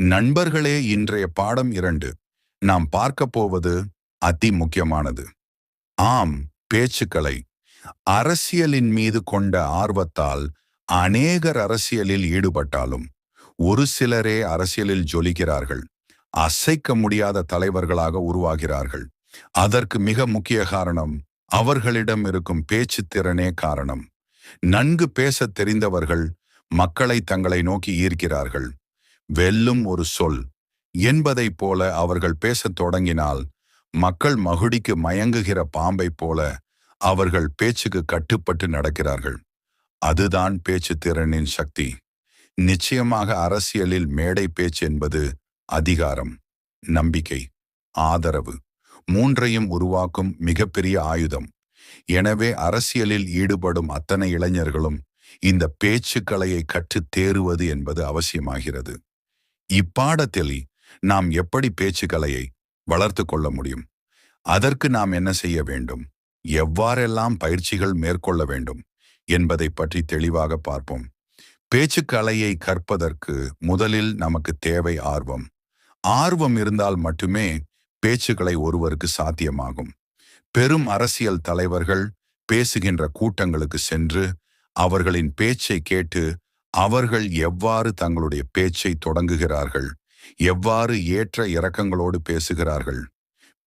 நண்பர்களே இன்றைய பாடம் இரண்டு. நாம் பார்க்க போவது அதி முக்கியமானது. ஆம் பேச்சுக்களை. அரசியலின் மீது கொண்ட ஆர்வத்தால் அநேகர் அரசியலில் ஈடுபட்டாலும் ஒரு சிலரே அரசியலில் ஜொலிக்கிறார்கள். அசைக்க முடியாத தலைவர்களாக உருவாகிறார்கள். அதற்கு மிக முக்கிய காரணம் அவர்களிடம் இருக்கும் பேச்சு திறனே காரணம். நன்கு பேசத் தெரிந்தவர்கள் மக்களை தங்களை நோக்கி ஈர்க்கிறார்கள். வெல்லும் ஒரு சொல். என்பதைப் போல அவர்கள் பேசத் தொடங்கினால் மக்கள் மகுடிக்கு மயங்குகிற பாம்பைப் போல அவர்கள் பேச்சுக்கு கட்டுப்பட்டு நடக்கிறார்கள். அதுதான் பேச்சு திறனின் சக்தி. நிச்சயமாக அரசியலில் மேடை பேச்சு என்பது அதிகாரம் நம்பிக்கை ஆதரவு மூன்றையும் உருவாக்கும் மிகப்பெரிய ஆயுதம். எனவே அரசியலில் ஈடுபடும் அத்தனை இளைஞர்களும் இந்த பேச்சுக்கலையை கற்றுத் தேறுவது என்பது அவசியமாகிறது. இப்பாடத்தில் நாம் எப்படி பேச்சுக்கலையை வளர்த்து கொள்ள முடியும்? அதற்கு நாம் என்ன செய்ய வேண்டும்? எவ்வாறெல்லாம் பயிற்சிகள் மேற்கொள்ள வேண்டும்? என்பதை பற்றி தெளிவாக பார்ப்போம். பேச்சுக்கலையை கற்பதற்கு முதலில் நமக்கு தேவை ஆர்வம். ஆர்வம் இருந்தால் மட்டுமே பேச்சுக்களை ஒருவருக்கு சாத்தியமாகும். பெரும் அரசியல் தலைவர்கள் பேசுகின்ற கூட்டங்களுக்கு சென்று அவர்களின் பேச்சை கேட்டு அவர்கள் எவ்வாறு தங்களுடைய பேச்சை தொடங்குகிறார்கள்? எவ்வாறு ஏற்ற இறக்கங்களோடு பேசுகிறார்கள்?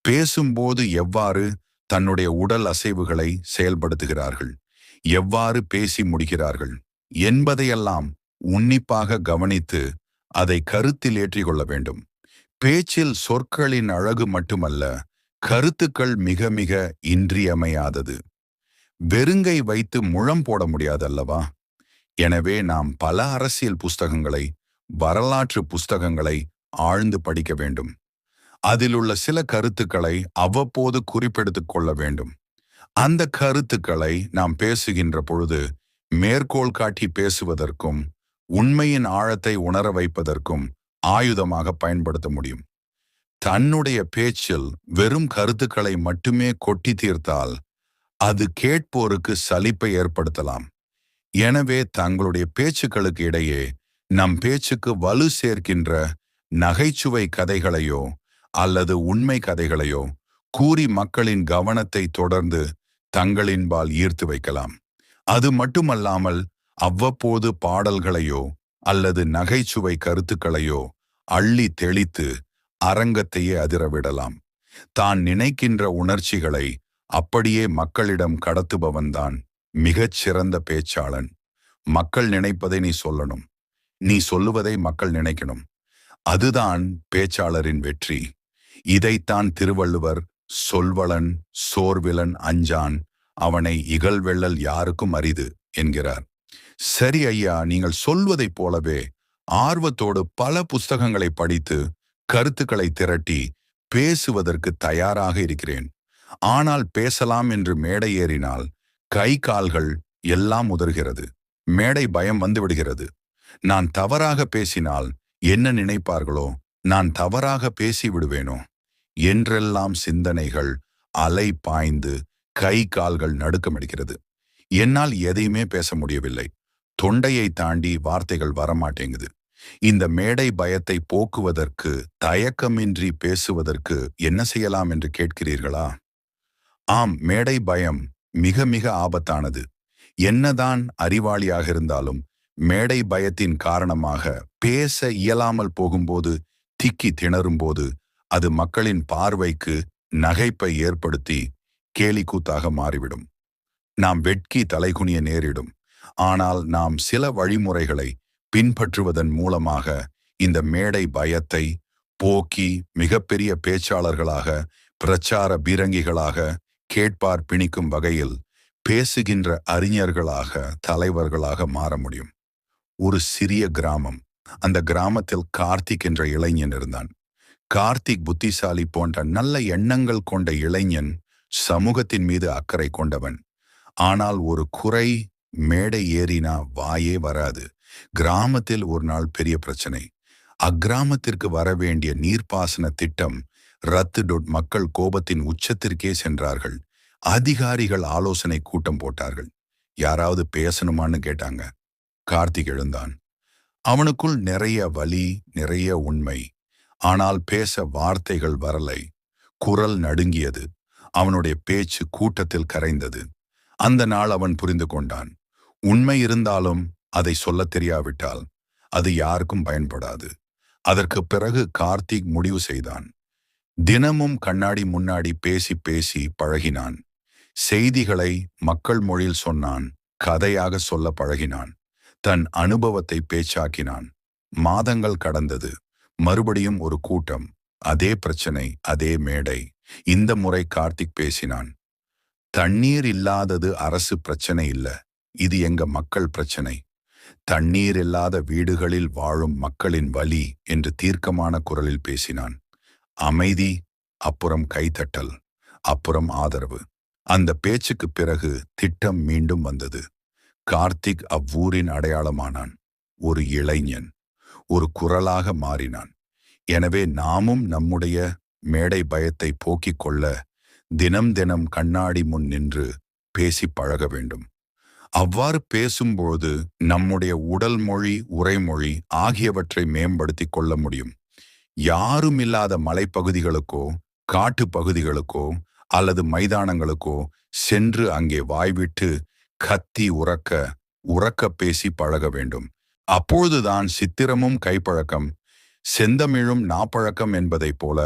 பேசும்போது எவ்வாறு தன்னுடைய உடல் அசைவுகளை செயல்படுத்துகிறார்கள்? எவ்வாறு பேசி முடிகிறார்கள்? என்பதையெல்லாம் உன்னிப்பாக கவனித்து அதை கருத்தில் ஏற்றிக்கொள்ள வேண்டும். பேச்சில் சொற்களின் அழகு மட்டுமல்ல கருத்துக்கள் மிக மிக இன்றியமையாதது. வெறுங்கை வைத்து முழம் போட முடியாதல்லவா? எனவே நாம் பல அரசியல் புஸ்தகங்களை வரலாற்று புஸ்தகங்களை ஆழ்ந்து படிக்க வேண்டும். அதில் உள்ள சில கருத்துக்களை அவ்வப்போது குறிப்பெடுத்துக் கொள்ள வேண்டும். அந்த கருத்துக்களை நாம் பேசுகின்ற பொழுது மேற்கோள் காட்டி பேசுவதற்கும் உண்மையின் ஆழத்தை உணர வைப்பதற்கும் ஆயுதமாக பயன்படுத்த முடியும். தன்னுடைய பேச்சில் வெறும் கருத்துக்களை மட்டுமே கொட்டி தீர்த்தால் அது கேட்போருக்கு சலிப்பை ஏற்படுத்தலாம். எனவே தங்களுடைய பேச்சுக்களுக்கு இடையே நம் பேச்சுக்கு வலு சேர்க்கின்ற நகைச்சுவை கதைகளையோ அல்லது உண்மை கதைகளையோ கூறி மக்களின் கவனத்தை தொடர்ந்து தங்களின்பால் ஈர்த்து வைக்கலாம். அது மட்டுமல்லாமல் அவ்வப்போது பாடல்களையோ அல்லது நகைச்சுவை கருத்துக்களையோ அள்ளி தெளித்து அரங்கத்தையே அதிரவிடலாம். தான் நினைக்கின்ற உணர்ச்சிகளை அப்படியே மக்களிடம் கடத்துபவன்தான் மிகச் சிறந்த பேச்சாளன். மக்கள் நினைப்பதை நீ சொல்லணும். நீ சொல்லுவதை மக்கள் நினைக்கணும். அதுதான் பேச்சாளரின் வெற்றி. இதைத்தான் திருவள்ளுவர் சொல்வளன் சோர்விலன் அஞ்சான் அவனை இகழ்வெள்ளல் யாருக்கும் அரிது என்கிறார். சரி ஐயா நீங்கள் சொல்வதைப் போலவே ஆர்வத்தோடு பல புஸ்தகங்களை படித்து கருத்துக்களை திரட்டி பேசுவதற்கு தயாராக இருக்கிறேன். ஆனால் பேசலாம் என்று மேடை ஏறினால் கை கால்கள் எல்லாம் உதறுகிறது. மேடை பயம் வந்துவிடுகிறது நான் தவறாக பேசினால் என்ன நினைப்பார்களோ நான் தவறாக பேசி விடுவேனோ? என்றெல்லாம் சிந்தனைகள் அலை பாய்ந்து கை கால்கள் நடுக்கமடிக்கிறது. என்னால் எதையுமே பேச முடியவில்லை. தொண்டையை தாண்டி வார்த்தைகள் வரமாட்டேங்குது. இந்த மேடை பயத்தை போக்குவதற்கு தயக்கமின்றி பேசுவதற்கு என்ன செய்யலாம் என்று கேட்கிறீர்களா? ஆம் மேடை பயம் மிக மிக ஆபத்தானது. என்னதான் அறிவாளியாக இருந்தாலும் மேடை பயத்தின் காரணமாக பேச இயலாமல் போகும்போது திக்கி திணறும்போது அது மக்களின் பார்வைக்கு நகைப்பை ஏற்படுத்தி கேலிக்கூத்தாக மாறிவிடும். நாம் வெட்கி தலைகுனிய நேரிடும். ஆனால் நாம் சில வழிமுறைகளை பின்பற்றுவதன் மூலமாக இந்த மேடை பயத்தை போக்கி மிகப்பெரிய பேச்சாளர்களாக பிரச்சார பீரங்கிகளாக கேட்பார் பிணிக்கும் வகையில் பேசுகின்ற அறிஞர்களாக தலைவர்களாக மாற முடியும். ஒரு சிறிய கிராமம். அந்த கிராமத்தில் கார்த்திக் என்ற இளைஞன் இருந்தான். கார்த்திக் புத்திசாலி போன்ற நல்ல எண்ணங்கள் கொண்ட இளைஞன் சமூகத்தின் மீது அக்கறை கொண்டவன். ஆனால் ஒரு குறை மேடை ஏறினா வாயே வராது. கிராமத்தில் ஒரு நாள் பெரிய பிரச்சனை. அக்கிராமத்திற்கு வர வேண்டிய நீர்ப்பாசன திட்டம் ரத்து டொட் மக்கள் கோபத்தின் உச்சத்திற்கே சென்றார்கள். அதிகாரிகள் ஆலோசனை கூட்டம் போட்டார்கள். யாராவது பேசணுமான்னு கேட்டாங்க. கார்த்திக் எழுந்தான். அவனுக்குள் நிறைய வலி நிறைய உண்மை. ஆனால் பேச வார்த்தைகள் வரலை. குரல் நடுங்கியது. அவனுடைய பேச்சு கூட்டத்தில் கரைந்தது. அந்த நாள் அவன் புரிந்து கொண்டான். உண்மை இருந்தாலும் அதை சொல்லத் தெரியாவிட்டால் அது யாருக்கும் பயன்படாது. அதற்கு பிறகு கார்த்திக் முடிவு செய்தான். தினமும் கண்ணாடி முன்னாடி பேசி பேசி பழகினான். செய்திகளை மக்கள் மொழியில் சொன்னான் கதையாக சொல்ல பழகினான் தன் அனுபவத்தை பேச்சாக்கினான். மாதங்கள் கடந்தது மறுபடியும் ஒரு கூட்டம் அதே பிரச்சனை அதே மேடை இந்த முறை கார்த்திக் பேசினான். தண்ணீர் இல்லாதது அரசு பிரச்சனை இல்ல இது எங்க மக்கள் பிரச்சனை. தண்ணீர் இல்லாத வீடுகளில் வாழும் மக்களின் வலி என்று தீர்க்கமான குரலில் பேசினான். அமைதி அப்புறம் கைதட்டல் அப்புறம் ஆதரவு. அந்த பேச்சுக்கு பிறகு திட்டம் மீண்டும் வந்தது. கார்த்திக் அவ்வூரின் அடையாளமானான். ஒரு இளைஞன் ஒரு குரலாக மாறினான். எனவே நாமும் நம்முடைய மேடை பயத்தை போக்கிக் கொள்ள தினம் தினம் கண்ணாடி முன் நின்று பேசி பழக வேண்டும். அவ்வாறு பேசும்போது நம்முடைய உடல் மொழி உரைமொழி ஆகியவற்றை மேம்படுத்திக் கொள்ள முடியும். யாரும் இல்லாத மலைப்பகுதிகளுக்கோ காட்டு பகுதிகளுக்கோ அல்லது மைதானங்களுக்கோ சென்று அங்கே வாய்விட்டு கத்தி உறக்க உறக்க பேசி பழக வேண்டும். அப்பொழுதுதான் சித்திரமும் கைப்பழக்கம் செந்தமிழும் நாப்பழக்கம் என்பதைப் போல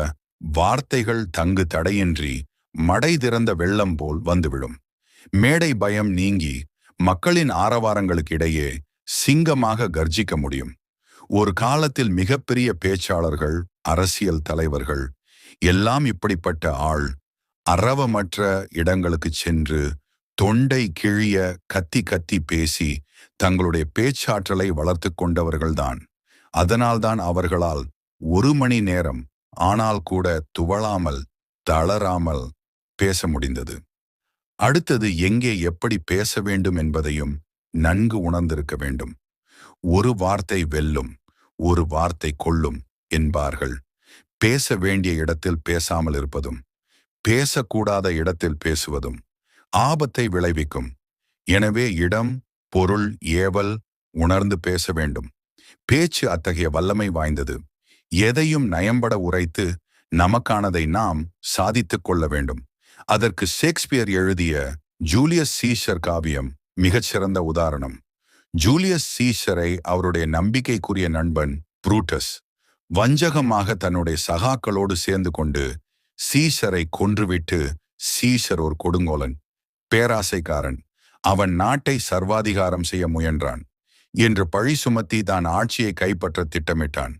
வார்த்தைகள் தங்கு தடையின்றி மடை திறந்த வெள்ளம் போல் வந்துவிடும். மேடை பயம் நீங்கி மக்களின் ஆரவாரங்களுக்கிடையே சிங்கமாக கர்ஜிக்க முடியும். ஒரு காலத்தில் மிகப்பெரிய பேச்சாளர்கள் அரசியல் தலைவர்கள் எல்லாம் இப்படிப்பட்ட ஆள் அறவமற்ற இடங்களுக்கு சென்று தொண்டை கிழிய கத்தி கத்தி பேசி தங்களுடைய பேச்சாற்றலை வளர்த்து கொண்டவர்கள்தான். அதனால்தான் அவர்களால் ஒரு மணி நேரம் ஆனால் கூட துவளாமல் தளராமல் பேச முடிந்தது. அடுத்தது எங்கே எப்படி பேச வேண்டும் என்பதையும் நன்கு உணர்ந்திருக்க வேண்டும். ஒரு வார்த்தை வெல்லும் ஒரு வார்த்தை கொள்ளும் என்பார்கள். பேச வேண்டிய இடத்தில் பேசாமல் இருப்பதும் பேசக்கூடாத இடத்தில் பேசுவதும் ஆபத்தை விளைவிக்கும். எனவே இடம் பொருள் ஏவல் உணர்ந்து பேச வேண்டும். பேச்சு அத்தகைய வல்லமை வாய்ந்தது. எதையும் நயம்பட உரைத்து நமக்கானதை நாம் சாதித்துக் கொள்ள வேண்டும். அதற்கு ஷேக்ஸ்பியர் எழுதிய ஜூலியஸ் சீஷர் காவியம் மிகச்சிறந்த உதாரணம். ஜூலியஸ் சீஷரை அவருடைய நம்பிக்கைக்குரிய நண்பன் புரூட்டஸ் வஞ்சகமாக தன்னுடைய சகாக்களோடு சேர்ந்து கொண்டு சீசரை கொன்றுவிட்டு சீஷர் ஒரு கொடுங்கோலன் பேராசைக்காரன். அவன் நாட்டை சர்வாதிகாரம் செய்ய முயன்றான். என்று பழி சுமத்தி தான் ஆட்சியை கைப்பற்ற திட்டமிட்டான்.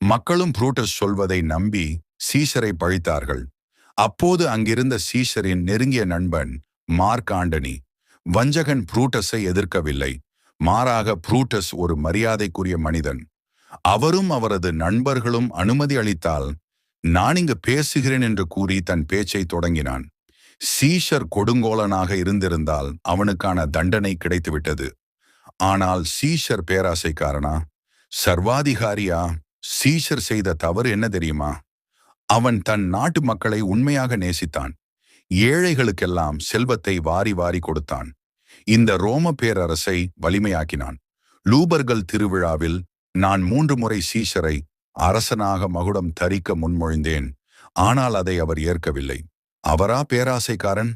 மக்களும் புரூட்டஸ் சொல்வதை நம்பி சீஷரை பழித்தார்கள். அப்போது அங்கிருந்த சீஷரின் நெருங்கிய நண்பன் மார்க் ஆண்டனி வஞ்சகன் புரூட்டஸை எதிர்க்கவில்லை. மாறாக புரூட்டஸ் ஒரு மரியாதைக்குரிய மனிதன். அவரும் அவரது நண்பர்களும் அனுமதி அளித்தால் நான் இங்கு பேசுகிறேன் என்று கூறி தன் பேச்சை தொடங்கினான். சீஷர் கொடுங்கோலனாக இருந்திருந்தால் அவனுக்கான தண்டனை கிடைத்துவிட்டது. ஆனால் சீஷர் பேராசைக்காரனா? சர்வாதிகாரியா? சீஷர் செய்த தவறு என்ன தெரியுமா? அவன் தன் நாட்டு மக்களை உண்மையாக நேசித்தான். ஏழைகளுக்கெல்லாம் செல்வத்தை வாரி வாரி கொடுத்தான். இந்த ரோம பேரரசை வலிமையாக்கினான். லூபர்கள் திருவிழாவில் நான் மூன்று முறை சீஷரை அரசனாக மகுடம் தரிக்க முன்மொழிந்தேன். ஆனால் அதை அவர் ஏற்கவில்லை. அவரா பேராசைக்காரன்?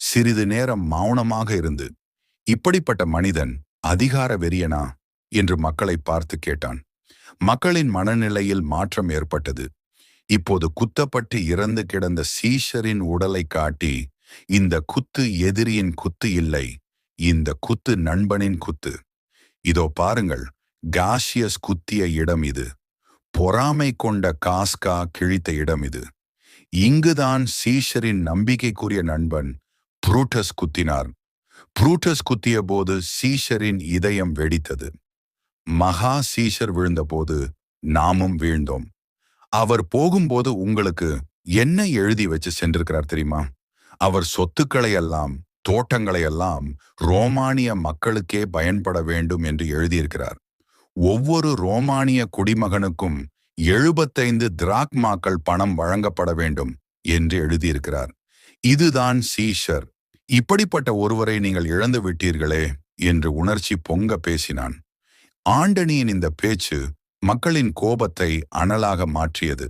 சிறிது நேரம் மௌனமாக இருந்து இப்படிப்பட்ட மனிதன் அதிகார வெறியனா? என்று மக்களை பார்த்து கேட்டான். மக்களின் மனநிலையில் மாற்றம் ஏற்பட்டது. இப்போது குத்தப்பட்டு இறந்து கிடந்த சீஷரின் உடலை காட்டி இந்த குத்து எதிரியின் குத்து இல்லை. இந்த குத்து நண்பனின் குத்து. இதோ பாருங்கள் காஷியஸ் குத்திய இடம் இது. பொறாமை கொண்ட காஸ்கா கிழித்த இடம் இது. இங்குதான் சீஷரின் நம்பிக்கைக்குரிய நண்பன் புரூட்டஸ் குத்தினார். புரூட்டஸ் குத்திய போது சீஷரின் இதயம் வெடித்தது. மகா சீஷர் விழுந்தபோது நாமும் வீழ்ந்தோம். அவர் போகும்போது உங்களுக்கு என்ன எழுதி வச்சு சென்றிருக்கிறார் தெரியுமா? அவர் சொத்துக்களை எல்லாம் தோட்டங்களை எல்லாம் ரோமானிய மக்களுக்கே பயன்பட வேண்டும் என்று எழுதியிருக்கிறார். ஒவ்வொரு ரோமானிய குடிமகனுக்கும் எழுபத்தைந்து திராக்மாக்கள் பணம் வழங்கப்பட வேண்டும் என்று எழுதியிருக்கிறார். இதுதான் சீஷர். இப்படிப்பட்ட ஒருவரை நீங்கள் இழந்து விட்டீர்களே என்று உணர்ச்சி பொங்க பேசினான். ஆண்டனியின் இந்த பேச்சு மக்களின் கோபத்தை அனலாக மாற்றியது.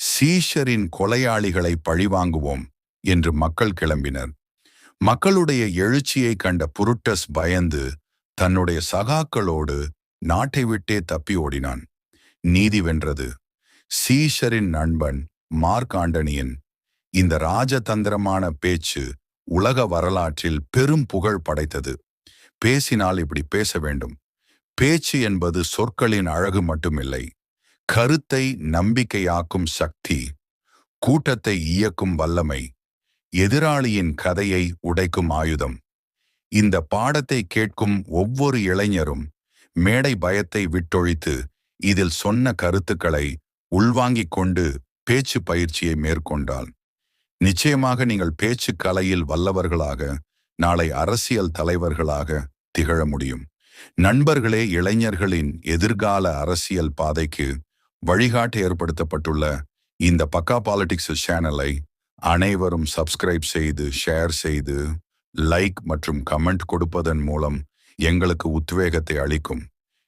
சீஷரின் கொலையாளிகளை பழிவாங்குவோம் என்று மக்கள் கிளம்பினர். மக்களுடைய எழுச்சியை கண்ட புருட்டஸ் பயந்து தன்னுடைய சகாக்களோடு நாட்டை விட்டே தப்பி ஓடினான். நீதி வென்றது. சீஷரின் நண்பன் மார்க் ஆண்டனியன் இந்த ராஜதந்திரமான பேச்சு உலக வரலாற்றில் பெரும் புகழ் படைத்தது. பேசினால் இப்படி பேச வேண்டும். பேச்சு என்பது சொற்களின் அழகு மட்டுமில்லை. கருத்தை நம்பிக்கையாக்கும் சக்தி கூட்டத்தை இயக்கும் வல்லமை எதிராளியின் கதையை உடைக்கும் ஆயுதம். இந்த பாடத்தை கேட்கும் ஒவ்வொரு இளைஞரும் மேடை பயத்தை விட்டொழித்து இதில் சொன்ன கருத்துக்களை உள்வாங்கிக் கொண்டு பேச்சு பயிற்சியை மேற்கொண்டால் நிச்சயமாக நீங்கள் பேச்சு கலையில் வல்லவர்களாக நாளை அரசியல் தலைவர்களாக திகழ முடியும். நண்பர்களே இளைஞர்களின் எதிர்கால அரசியல் பாதைக்கு வழிகாட்டு ஏற்படுத்தப்பட்டுள்ள இந்த பக்கா பாலிடிக்ஸ் சேனலை அனைவரும் சப்ஸ்கிரைப் செய்து ஷேர் செய்து லைக் மற்றும் கமெண்ட் கொடுப்பதன் மூலம் எங்களுக்கு உத்வேகத்தை அளிக்கும்.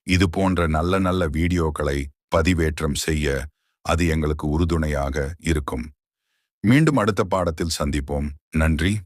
இது போன்ற நல்ல நல்ல வீடியோக்களை பதிவேற்றம் செய்ய அது எங்களுக்கு உறுதுணையாக இருக்கும். மீண்டும் அடுத்த பாடத்தில் சந்திப்போம். நன்றி.